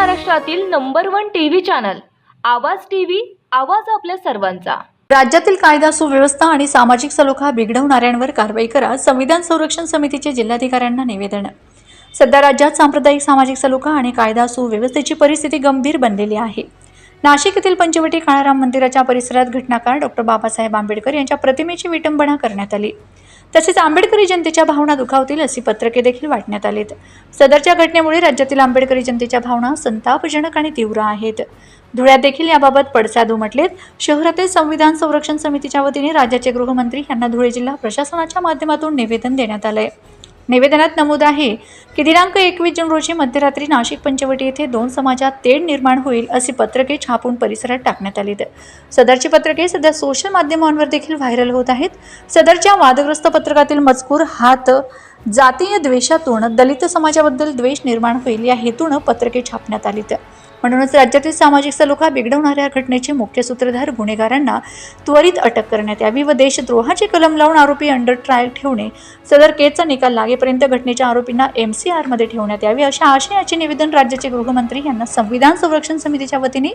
महाराष्ट्रातील number one TV channel Awaaz TV Awaaz आपल्या सर्वांचा. राज्यातील कायदा सुव्यवस्था आणि सामाजिक सलोखा बिघडवणाऱ्यांवर कारवाई करा संविधान संरक्षण समितीचे जिल्हाधिकाऱ्यांना निवेदन. सध्या राज्यात सांप्रदायिक सामाजिक सलोखा आणि कायदा सुव्यवस्थेची परिस्थिती गंभीर बनलेली आहे. नाशिक येथील पंचवटी काळाराम मंदिराच्या परिसरात घटनाकार डॉक्टर बाबासाहेब आंबेडकर यांच्या प्रतिमेची विटंबना करण्यात आली. तसेच आंबेडकरी जनतेच्या भावना दुखावतील अशी पत्रके देखील वाटण्यात आलीत. सदरच्या घटनेमुळे राज्यातील आंबेडकरी जनतेच्या भावना संतापजनक आणि तीव्र आहेत. धुळ्यात देखील याबाबत पडसाद उमटलेत. शहरातील संविधान संरक्षण समितीच्या वतीने राज्याचे गृहमंत्री यांना धुळे जिल्हा प्रशासनाच्या माध्यमातून निवेदन देण्यात आलंय. निवेदनात नमूद आहे की दिनांक एकवीस जून रोजी मध्यरात्री नाशिक पंचवटी येथे दोन समाजात तेढ निर्माण होईल अशी पत्रके छापून परिसरात टाकण्यात आली सदरची पत्रके सध्या सोशल माध्यमांवर देखील व्हायरल होत आहेत. सदरच्या वादग्रस्त पत्रकातील मजकूर हात जातीय द्वेषातून दलित समाजाबद्दल द्वेष निर्माण होईल या हेतून पत्रके छापण्यात आलीत म्हणूनच राज्यातील सामाजिक सलोखा बिघडवणाऱ्या घटनेचे मुख्य सूत्रधार गुन्हेगारांना त्वरित अटक करण्यात यावी व देशद्रोहाचे कलम लावून आरोपी अंडर ट्रायल ठेवणे सदर केसचा निकाल लागेपर्यंत घटनेच्या आरोपींना एम सी आरमध्ये ठेवण्यात यावी अशा आशयाचे निवेदन राज्याचे गृहमंत्री यांना संविधान संरक्षण समितीच्या वतीने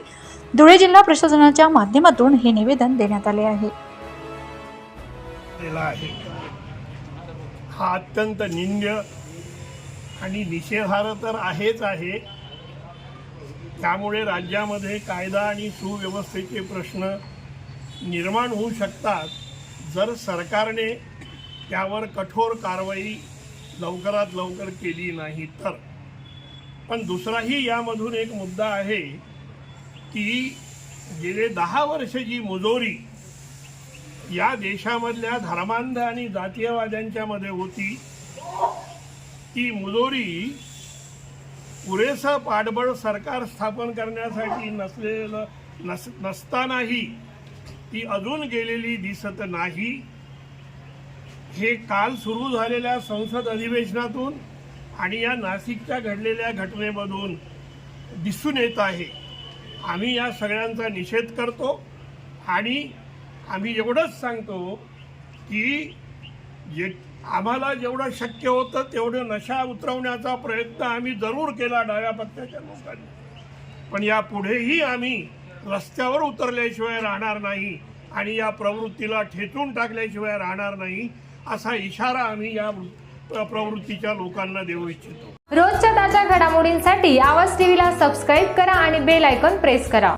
धुळे जिल्हा प्रशासनाच्या माध्यमातून हे निवेदन देण्यात आले आहे. आहे. हा अत्यंत निंद्य आणि निषेधार्ह तर आहेच आहे. त्यामुळे राज्यामध्ये कायदा आणि सुव्यवस्थेचे प्रश्न निर्माण होऊ शकतात. जर सरकारने त्यावर कठोर कारवाई लवकरात लवकर केली नाही तर. पण दुसराही यामधून एक मुद्दा आहे की गेले दहा वर्ष जी मुजोरी या देशामधल्या धर्मांध आणि जातीयवाद्यांच्यामध्ये होती ती मुजोरी पुरेसं पाठबळ सरकार स्थापन करण्यासाठी नसलेलं नस नसतानाही ती अजून गेलेली दिसत नाही. हे काल सुरू झालेल्या संसद अधिवेशनातून आणि या नाशिकच्या घडलेल्या घटनेमधून दिसून येत आहे. आम्ही या सगळ्यांचा निषेध करतो आणि आम्ही एवढंच सांगतो की जे आम्हाला जेवढं शक्य होतं तेवढं नशा उतरवण्याचा प्रयत्न आम्ही जरूर केला डाव्या पक्षाच्या लोकांनी पण या पुढेही आम्ही रस्त्यावर उतरल्याशिवाय राहणार नाही आणि या प्रवृत्तीला ठेचून टाकल्याशिवाय राहणार नाही असा इशारा आम्ही या प्रवृत्तीच्या लोकांना देऊ इच्छितो. रोजच्या ताज्या घडामोडींसाठी आवाज टीव्हीला सबस्क्राईब करा आणि बेल आयकॉन प्रेस करा.